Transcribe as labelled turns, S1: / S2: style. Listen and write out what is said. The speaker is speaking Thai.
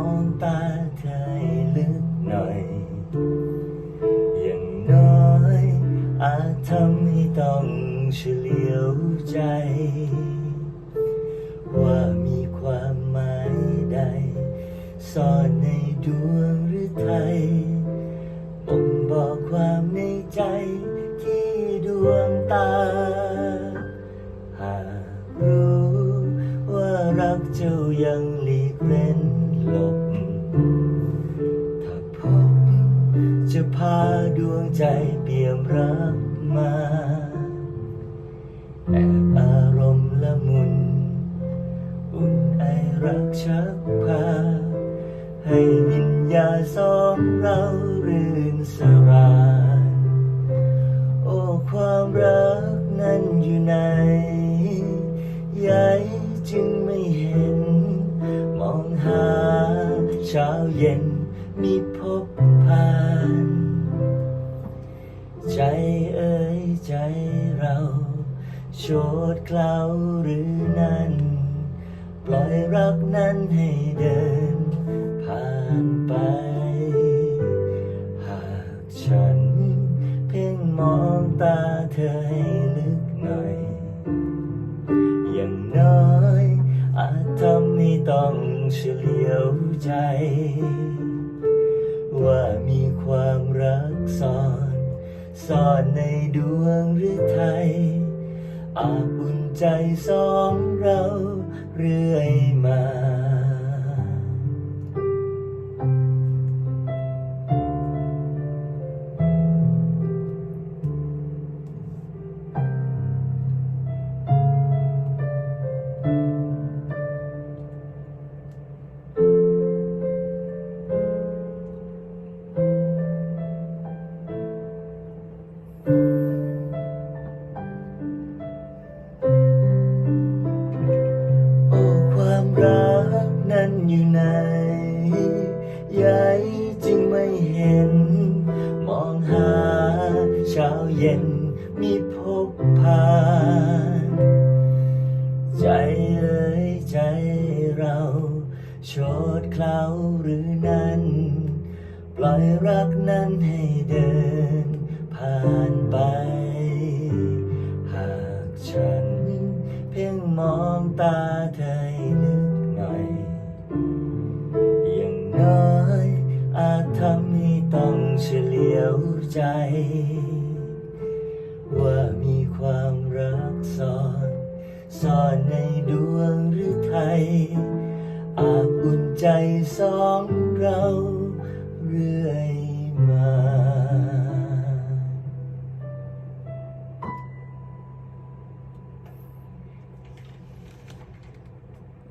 S1: องตาเธอลึกหน่อย อย่างน้อยอาจทำให้ต้องเฉลียวใจ ว่ามีความหมายใด ซ่อนในดวงหรือไทยบ่งบอกความในใจที่ดวงตา หากรู้ว่ารักเจ้ายังหลีกเล่น ลบ ถ้าพบจะพาดวงใจเปี่ยมรักมาแอบอารมณ์ละมุน อุ่นไอรักชักพา ให้วิญญาณสองเรารื่นสร ช้าเย็นมีพบผ่าน ใจเอ่ยใจเราโชดเกลาหรือนั้น ปล่อยรักนั้นให้เดิน ผ่านไป หากฉัน เพ่งมองตาเธอให้ลึกหน่อย อย่างน้อยอาจทำให้ต้อง เฉลียวใจ ว่ามีความรักซ่อน ซ่อนในดวงหรือไทย อาบุญใจสองเราเรื่อยมา นั้นอยู่ไหนยายจึงไม่เห็น มองหาเช้าเย็นมีพบผ่าน ใจเอ่ยใจเราโชดเคล้าหรือนั้น ปล่อยรักนั้นให้เดิน ผ่านไป หากฉันเพียงมองตาเธอ ใจ ว่ามีความรักซ่อน ซ่อนในดวงหรือไทย อาบอุ่นใจสองเราเรื่อยมา